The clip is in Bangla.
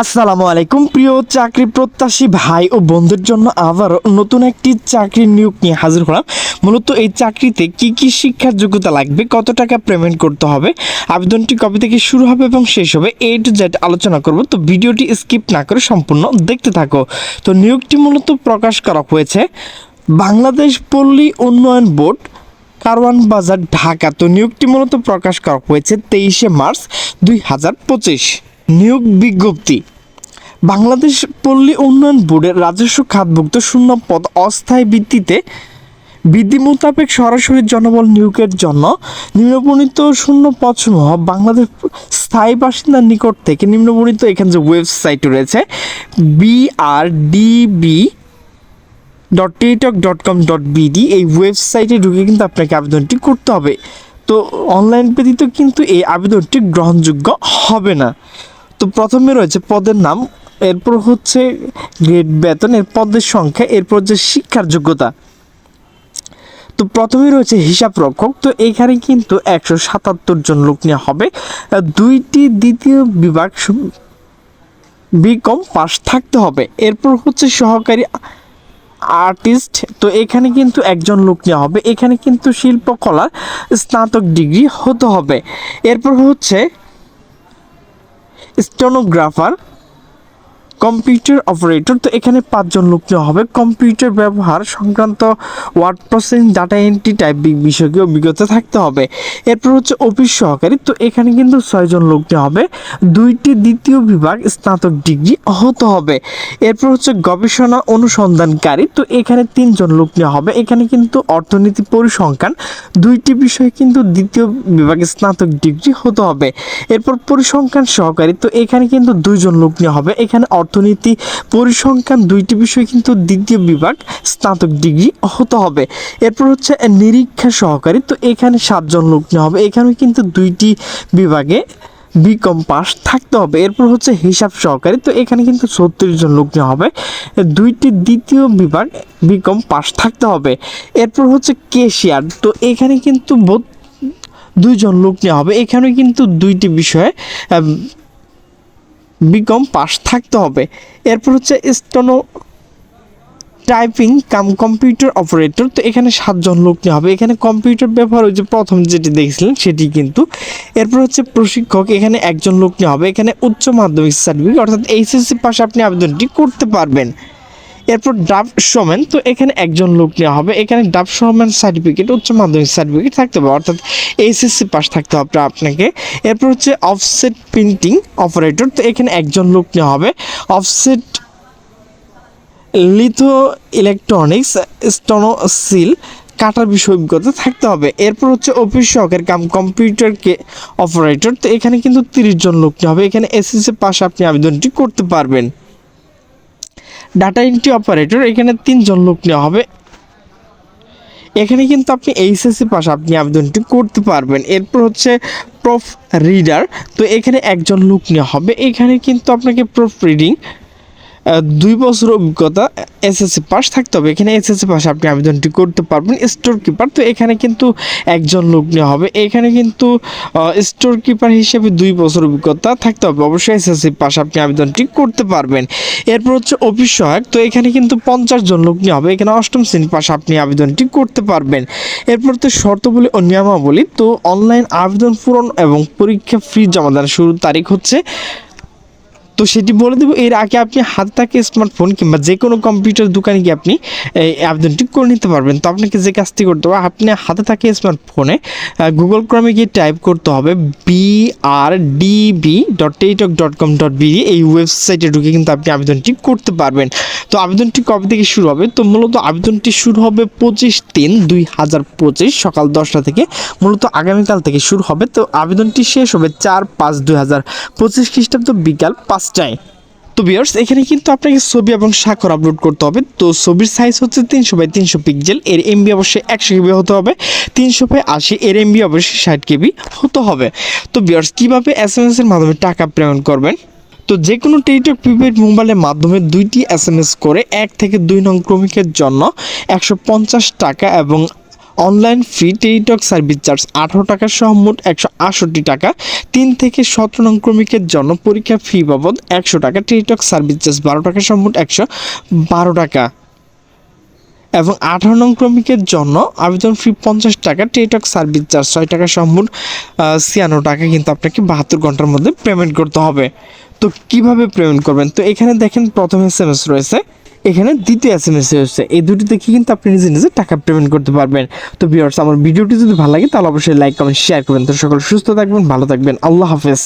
আসসালামু আলাইকুম, প্রিয় চাকরি প্রত্যাশী ভাই ও বন্ধুর জন্য আবারও নতুন একটি চাকরির নিয়োগ নিয়ে হাজির হলাম। মূলত এই চাকরিতে কি কি শিক্ষার যোগ্যতা লাগবে, কত টাকা পেমেন্ট করতে হবে, আবেদনটি কবে থেকে শুরু হবে এবং শেষ হবে, এ টু জেড আলোচনা করব। তো ভিডিওটি স্কিপ না করে সম্পূর্ণ দেখতে থাকো। তো নিয়োগটি মূলত প্রকাশ করা হয়েছে বাংলাদেশ পল্লী উন্নয়ন বোর্ড, কারওয়ান বাজার, ঢাকা। তো নিয়োগটি মূলত প্রকাশ করা হয়েছে তেইশে মার্চ দুই হাজার পঁচিশ। নিয়োগ বিজ্ঞপ্তি। বাংলাদেশ পল্লী উন্নয়ন বোর্ডের রাজস্ব খাতভুক্ত শূন্য পদ অস্থায়ী ভিত্তিতে বিধি মোতাবেক সরাসরি জনবল নিয়োগের জন্য নিম্নবর্ণিত শূন্য পদসমূহ বাংলাদেশ স্থায়ী বাসিন্দার নিকট থেকে নিম্নবর্ণিত এখানে যে ওয়েবসাইট রয়েছে BRDB dot Teletalk dot com dot BD এই ওয়েবসাইটে ঢুকে কিন্তু আপনাকে আবেদনটি করতে হবে। তো অনলাইন ব্যতীত কিন্তু এই আবেদনটি গ্রহণযোগ্য হবে না। তো প্রথমে রয়েছে পদের নাম, এরপর হচ্ছে গ্রেড বেতন, এর পদের সংখ্যা, এরপর যে শিক্ষার যোগ্যতা। তো প্রথমে রয়েছে হিসাব রক্ষক, তো এখানে কিন্তু একশো সাতাত্তর জন লোক নেওয়া হবে। দুইটি দ্বিতীয় বিভাগ বিকম পাস থাকতে হবে। এরপর হচ্ছে সহকারী আর্টিস্ট, তো এখানে কিন্তু একজন লোক নেওয়া হবে। এখানে কিন্তু শিল্পকলার স্নাতক ডিগ্রি হতে হবে। এরপর হচ্ছে স্টেনোগ্রাফার কম্পিউটার অপারেটর, তো এখানে পাঁচজন লোক নেওয়া হবে। কম্পিউটার ব্যবহার সংক্রান্ত word processing, data entry, type বিষয়কে অভিজ্ঞতা থাকতে হবে। এরপর হচ্ছে অফিস সহকারী, তো এখানে কিন্তু ছয়জন লোক নেওয়া হবে। দুইটি দ্বিতীয় বিভাগ স্নাতক ডিগ্রি হতে হবে। এরপর হচ্ছে গবেষণা অনুসন্ধানকারী, তো এখানে তিনজন লোক নেওয়া হবে। এখানে কিন্তু অর্থনীতি পরিসংখ্যান, দুইটি বিষয়ে কিন্তু দ্বিতীয় বিভাগে স্নাতক ডিগ্রি হতে হবে। এরপর পরিসংখ্যান সহকারী, তো এখানে কিন্তু দুইজন লোক নেওয়া হবে। এখানে অর্থনীতি পরিসংখ্যান দুইটি বিষয় কিন্তু দ্বিতীয় বিভাগ, স্নাতক ডিগ্রি হতে হবে। এরপর হচ্ছে নিরীক্ষা সহকারী, তো এখানে সাতজন লোক নেওয়া হবে। এখানে কিন্তু দুইটি বিভাগে বিকম পাস থাকতে হবে। এরপর হচ্ছে হিসাব সহকারী, তো এখানে কিন্তু ছত্রিশ জন লোক নেওয়া হবে। দুইটি দ্বিতীয় বিভাগ বিকম পাস থাকতে হবে। এরপর হচ্ছে কেশিয়ার, তো এখানে কিন্তু দুইজন লোক নেওয়া হবে। এখানে কিন্তু দুইটি বিষয়ে বিকম পাস থাকতে হবে। এরপর হচ্ছে steno typing cum computer operator তো এখানে সাতজন লোক নিয়ে হবে। এখানে কম্পিউটার ব্যবহার ওই যে প্রথম যেটি দেখছিলেন, সেটি কিন্তু এরপর হচ্ছে প্রশিক্ষক, এখানে একজন লোক নিয়ে হবে। এখানে উচ্চ মাধ্যমিক সার্টিফিকেট অর্থাৎ এইচএসসি পাশে আপনি আবেদনটি করতে পারবেন। এরপর ডাব সমেন, তো এখানে একজন লোক নেওয়া হবে। এখানে ডাব সমেন সার্টিফিকেট উচ্চ মাধ্যমিক সার্টিফিকেট থাকতে হবে, অর্থাৎ এইচএসসি পাস থাকতে হবে আপনাকে। এরপর হচ্ছে অফসেট প্রিন্টিং অপারেটর তো এখানে একজন লোক নেওয়া হবে। Offset litho electronics stencil cutter বিষয় অভিজ্ঞতা থাকতে হবে। এরপর হচ্ছে অফিস সহকার কাম কম্পিউটারকে অপারেটর তো এখানে কিন্তু তিরিশ জন লোক হবে। এখানে এসএসসি পাশে আপনি আবেদনটি করতে পারবেন। ডাটা এন্ট্রি অপারেটর এখানে তিনজন লোক নেওয়া হবে। এখানে কিন্তু আপনি এইচএসসি পাস আপনি আবেদনটি করতে পারবেন। এরপর হচ্ছে প্রফ রিডার তো এখানে একজন লোক নেওয়া হবে। এখানে কিন্তু আপনাকে প্রফ রিডিং দুই বছর অভিজ্ঞতা, এসএসসি পাস থাকতে হবে। এখানে এসএসসি পাশে আপনি আবেদনটি করতে পারবেন স্টোর কিপার তো এখানে কিন্তু একজন লোক নেওয়া হবে। এখানে কিন্তু স্টোর কিপার হিসেবে দুই বছর অভিজ্ঞতা থাকতে হবে। অবশ্যই এসএসসি পাশে আপনি আবেদনটি করতে পারবেন। এরপর হচ্ছে অফিস সহায়ক। তো এখানে কিন্তু পঞ্চাশ জন লোক নেওয়া হবে। এখানে অষ্টম শ্রেণি পাশে আপনি আবেদনটি করতে পারবেন। এরপর তো শর্তবলী ও নিয়মাবলী। তো অনলাইন আবেদন পূরণ এবং পরীক্ষা ফি জমা দেওয়ার শুরুর তারিখ হচ্ছে তো সেটি বলে দেবো, এর আগে আপনি হাতে থাকে স্মার্টফোন কিংবা যে কোনো কম্পিউটার দোকানে গিয়ে আপনি, এই আবেদনটি করে নিতে পারবেন। তো আপনাকে যে কাজটি করতে হবে, আপনি হাতে থাকে স্মার্টফোনে গুগল ক্রমে গিয়ে টাইপ করতে হবে B R DB dot Teletalk dot com dot BD এই ওয়েবসাইটে ঢুকে কিন্তু আপনি আবেদনটি করতে পারবেন। তো আবেদনটি কবে থেকে শুরু হবে? তো মূলত আবেদনটি শুরু হবে পঁচিশ তিন দুই হাজার পঁচিশ সকাল দশটা থেকে, মূলত আগামীকাল থেকে শুরু হবে। তো আবেদনটি শেষ হবে চার পাঁচ দুই হাজার পঁচিশ খ্রিস্টাব্দ বিকাল পাঁচটায় তো বিয়ার্স এখানে কিন্তু আপনাকে ছবি এবং স্বাক্ষর আপলোড করতে হবে। তো ছবির সাইজ হচ্ছে তিনশো বাই তিনশো পিক্সেল এর এমবি অবশ্যই একশো কেবি হতে হবে। তিনশো বাই আশি, এর এমবি অবশ্যই ষাট কেবি হতে হবে। তো বিয়ার্স কীভাবে এস এম এস এর মাধ্যমে টাকা পেমেন্ট করবেন? তো যে কোনো টেলিটক প্রিপেড মোবাইলের মাধ্যমে দুইটি এস এম এস করে এক থেকে দুই নং ক্রমিকের জন্য একশো পঞ্চাশ টাকা এবং online free Teletalk service charge আঠারো টাকা সহ মোট একশো আটষট্টি টাকা। তিন থেকে সতেরো নং ক্রমিকের জন্য পরীক্ষা ফি বাবদ একশো টাকা, টেলিটক সার্ভিস চার্জ বারো টাকা সহ মোট একশো বারো টাকা। এবং আঠারো নং ক্রমিকের জন্য আবেদন ফি পঞ্চাশ টাকা, টেলিটক সার্ভিস চার্জ ছয় টাকা সহ মোট ছিয়ান্ন টাকা কিন্তু আপনাকে বাহাত্তর ঘণ্টার মধ্যে পেমেন্ট করতে হবে। তো কীভাবে পেমেন্ট করবেন? তো এখানে দেখেন প্রথম এস এম এস রয়েছে। এখানে দ্বিতীয় এস এম এস হচ্ছে, এই দুটি দেখে কিন্তু আপনি নিজে নিজে টাকা পেমেন্ট করতে পারবেন। তো ভিউয়ার্স আমার ভিডিওটি যদি ভালো লাগে, তাহলে অবশ্যই লাইক কমেন্ট শেয়ার করবেন। তো সকল সুস্থ থাকবেন, ভালো থাকবেন। আল্লাহ হাফেজ।